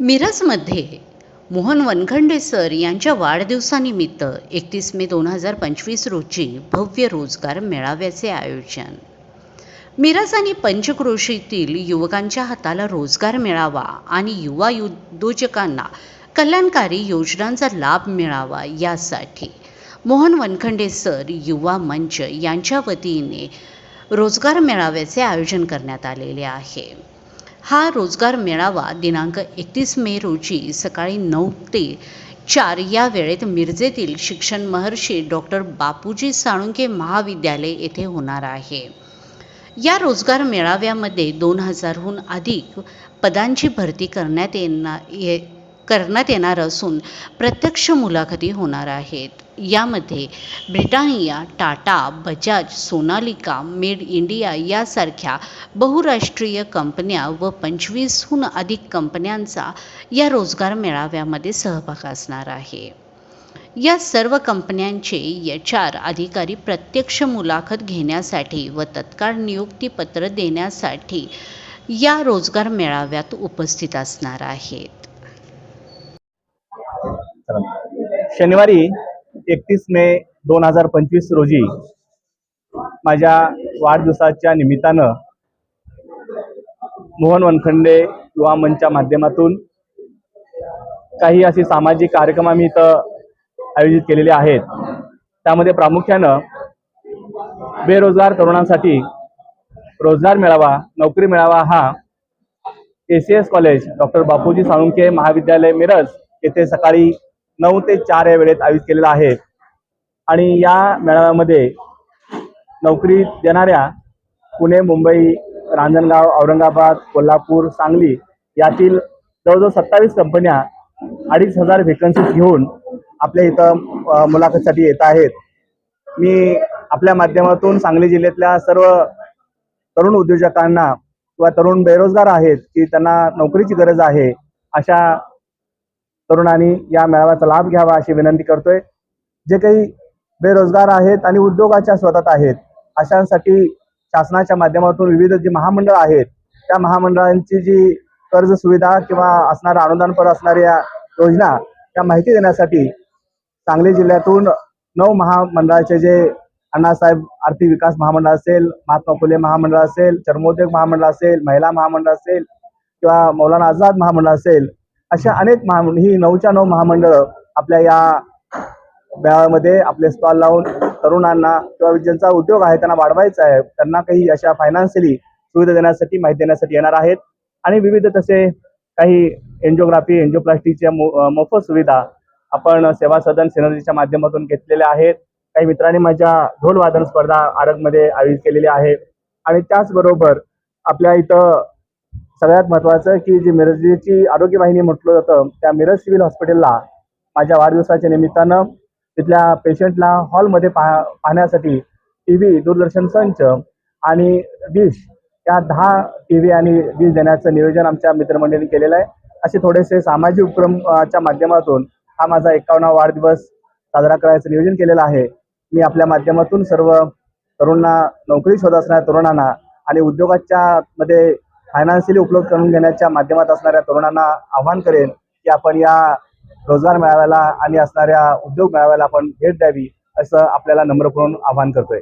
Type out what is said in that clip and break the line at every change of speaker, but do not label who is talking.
मिरजमध्ये Mohan Wankhede sir यांच्या वाढदिवसानिमित्त एकतीस मे दोन हजार पंचवीस रोजी भव्य रोजगार मेळाव्याचे आयोजन. मिरज आणि पंचक्रोशीतील युवकांच्या हाताला रोजगार मिळावा आणि युवा उद्योजकांना कल्याणकारी योजनांचा लाभ मिळावा यासाठी मोहन वनखंडे सर युवा मंच यांच्या वतीने रोजगार मेळाव्याचे आयोजन करण्यात आलेले आहे. हा रोजगार मेळावा दिनांक एकतीस मे रोजी सकाळी नऊ ते चार या वेळेत मिरजेतील शिक्षण महर्षी डॉक्टर बापूजी साळुंके महाविद्यालय येथे होणार आहे. या रोजगार मेळाव्यामध्ये दोन हजारहून अधिक पदांची भरती करण्यात येणार ये करण्यात येणार असून प्रत्यक्ष मुलाखती होणार आहेत. यामध्ये Britannia Tata Bajaj Sonalika made India यासारख्या बहुराष्ट्रीय कंपन्या व पंचवीसहून अधिक कंपन्यांचा या रोजगार मेळाव्यामध्ये सहभाग असणार आहे. या सर्व कंपन्यांचे एच आर अधिकारी प्रत्यक्ष मुलाखत घेण्यासाठी व तत्काळ नियुक्तीपत्र देण्यासाठी या रोजगार मेळाव्यात उपस्थित असणार आहेत.
शनिवारी एकतीस मे दोन हजार पंचवीस रोजी माझ्या वाढदिवसाच्या निमित्तानं मोहन वनखंडे युवा मंचच्या माध्यमातून काही असे सामाजिक कार्यक्रम आम्ही इथं आयोजित केलेले आहेत. त्यामध्ये प्रामुख्यानं बेरोजगार तरुणांसाठी रोजगार मिळावा नोकरी मिळावा हा A C S college doctor Bapuji Salunkhe महाविद्यालय मिरज येथे सकाळी नऊ ते चार या वेळेत आयोजित केलेला आहे. आणि या मेळाव्यामध्ये नोकरी देणाऱ्या पुणे मुंबई रांजणगाव औरंगाबाद कोल्हापूर सांगली यातील जवळजवळ सत्तावीस कंपन्या अडीच हजार व्हेकन्सीज घेऊन आपल्या इथं मुलाखतीसाठी येत आहेत. मी आपल्या माध्यमातून सांगली जिल्ह्यातल्या सर्व तरुण उद्योजकांना किंवा तरुण बेरोजगार आहेत की त्यांना नोकरीची गरज आहे अशा तरुणांनी या मेळाव्याचा लाभ घ्यावा अशी विनंती करतोय. जे काही बेरोजगार आहेत आणि उद्योगाच्या स्वतःत आहेत अशांसाठी शासनाच्या माध्यमातून विविध जी महामंडळ आहेत त्या महामंडळांची जी कर्ज सुविधा किंवा असणाऱ्या अनुदानपर असणाऱ्या योजना त्या माहिती देण्यासाठी सांगली जिल्ह्यातून नऊ महामंडळाचे जे अण्णासाहेब आर्थिक विकास महामंडळ असेल महात्मा फुले महामंडळ असेल चर्मोद्योग महामंडळ असेल महिला महामंडळ असेल किंवा मौलाना आझाद महामंडळ असेल अशा अनेक महा ही नऊच्या नऊ महामंडळ आपल्या या मेळाव्यामध्ये आपले स्टॉल लावून तरुणांना किंवा ज्यांचा उद्योग आहे त्यांना वाढवायचा आहे त्यांना काही अशा फायनान्शियली सुविधा देण्यासाठी माहिती देण्यासाठी येणार आहेत. आणि विविध तसे काही एन्जिओग्राफी एन्जिओप्लास्टिकच्या मोफत सुविधा आपण सेवा सदन सिनर्जीच्या माध्यमातून घेतलेल्या आहेत. काही मित्रांनी माझ्या ढोल वादन स्पर्धा आरगमध्ये आयोजित केलेली आहे. आणि त्याचबरोबर आपल्या इथं सगळ्यात महत्वाचं की जी मिरजची आरोग्य वाहिनी म्हटलं जातं त्या मिरज सिव्हिल हॉस्पिटलला माझ्या वाढदिवसाच्या निमित्तानं तिथल्या पेशंटला हॉलमध्ये पाह पाहण्यासाठी टी व्ही दूरदर्शन संच आणि डिश या दहा टी व्ही आणि डिश देण्याचं नियोजन आमच्या मित्रमंडळींनी केलेलं आहे. असे थोडेसे सामाजिक उपक्रमच्या माध्यमातून हा माझा एकावन्नावा वाढदिवस साजरा करायचं नियोजन केलेलं आहे. मी आपल्या माध्यमातून सर्व तरुणांना नोकरी शोध असणाऱ्या तरुणांना आणि उद्योगाच्या मध्ये फायनान्शियली उपलब्ध करून घेण्याच्या माध्यमात असणाऱ्या तरुणांना आव्हान करेन की आपण या रोजगार मेळाव्याला आणि असणाऱ्या उद्योग मेळाव्याला आपण भेट द्यावी असं आपल्याला नम्रपूर्ण आवाहन करतोय.